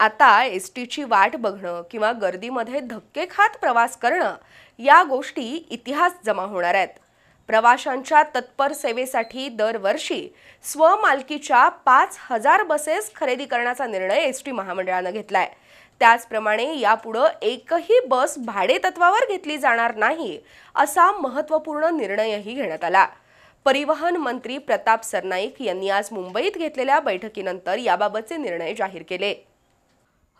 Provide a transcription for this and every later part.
आता एस टीची वाट बघणं किंवा गर्दीमध्ये धक्के खात प्रवास करणं या गोष्टी इतिहास जमा होणार आहेत. प्रवाशांच्या तत्पर सेवेसाठी दरवर्षी स्वमालकीच्या पाच हजार बसेस खरेदी करण्याचा निर्णय एस टी महामंडळानं घेतलाय. त्याचप्रमाणे यापुढं एकही बस भाडे तत्वावर घेतली जाणार नाही असा महत्त्वपूर्ण निर्णयही घेण्यात आला. परिवहन मंत्री प्रताप सरनाईक यांनी आज मुंबईत घेतलेल्या बैठकीनंतर याबाबतचे निर्णय जाहीर केले.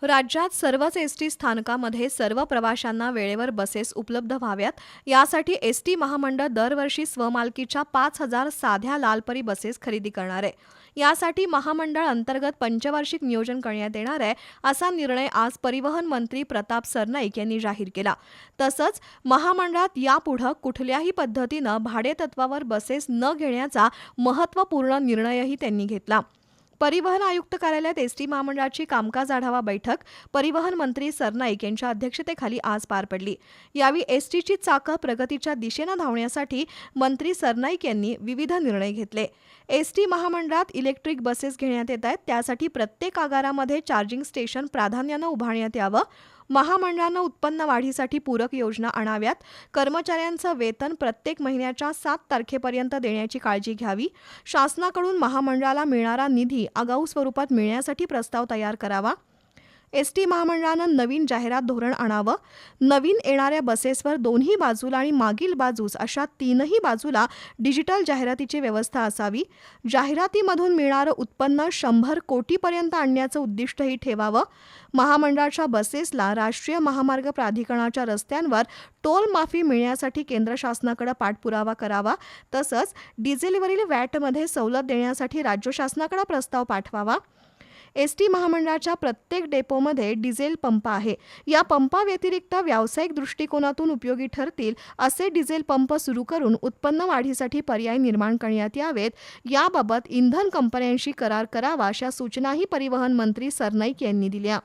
राज्यात सर्वच एस टी स्थानकामध्ये सर्व प्रवाशांना वेळेवर बसेस उपलब्ध व्हाव्यात. यासाठी एस टी महामंडळ दरवर्षी स्वमालकीच्या पाच हजार साध्या लालपरी बसेस खरेदी करणार आहे. यासाठी महामंडळ अंतर्गत पंचवार्षिक नियोजन करण्यात येणार आहे असा निर्णय आज परिवहन मंत्री प्रताप सरनाईक यांनी जाहीर केला. तसंच महामंडळात यापुढं कुठल्याही पद्धतीनं भाडेतत्वावर बसेस न घेण्याचा महत्त्वपूर्ण निर्णयही त्यांनी घेतला. परिवहन आयुक्त कार्यालयात एसटी महामंडळाची कामकाज आढावा बैठक. परिवहन मंत्री सरनाईक यांच्या अध्यक्षतेखाली आज पार पडली. यावेळी एसटीची चाकं प्रगतीच्या दिशेनं धावण्यासाठी मंत्री सरनाईक यांनी विविध निर्णय घेतले. एसटी महामंडळात इलेक्ट्रिक बसेस घेण्यात येत आहेत. त्यासाठी प्रत्येक आगारामध्ये चार्जिंग स्टेशन प्राधान्यानं उभारण्यात यावं. महामंडळानं उत्पन्न वाढीसाठी पूरक योजना आणाव्यात. कर्मचाऱ्यांचं वेतन प्रत्येक महिन्याच्या सात तारखेपर्यंत देण्याची काळजी घ्यावी. शासनाकडून महामंडळाला मिळणारा निधी आगाऊ स्वरूपात मिळण्यासाठी प्रस्ताव तयार करावा. एस टी महामंडळानं नवीन जाहिरात धोरण आणावं. नवीन येणाऱ्या बसेसवर दोन्ही बाजूला आणि मागील बाजूस अशा तीनही बाजूला डिजिटल जाहिरातीची व्यवस्था असावी. जाहिरातीमधून मिळणारं उत्पन्न शंभर कोटीपर्यंत आणण्याचं उद्दिष्टही ठेवावं. महामंडळाच्या बसेसला राष्ट्रीय महामार्ग प्राधिकरणाच्या रस्त्यांवर टोल माफी मिळण्यासाठी केंद्र शासनाकडे पाठपुरावा करावा. तसंच डिझेलवरील वॅटमध्ये सवलत देण्यासाठी राज्य शासनाकडे प्रस्ताव पाठवावा. एस टी महामंडळाच्या प्रत्येक डेपोमध्ये डिझेल पंप आहे. या पंपाव्यतिरिक्त व्यावसायिक दृष्टिकोनातून उपयोगी ठरतील असे डिझेल पंप सुरू करून उत्पन्न वाढीसाठी पर्याय निर्माण करण्यात यावेत. याबाबत इंधन कंपन्यांशी करार करावा अशा सूचनाही परिवहन मंत्री सरनाईक यांनी दिल्या.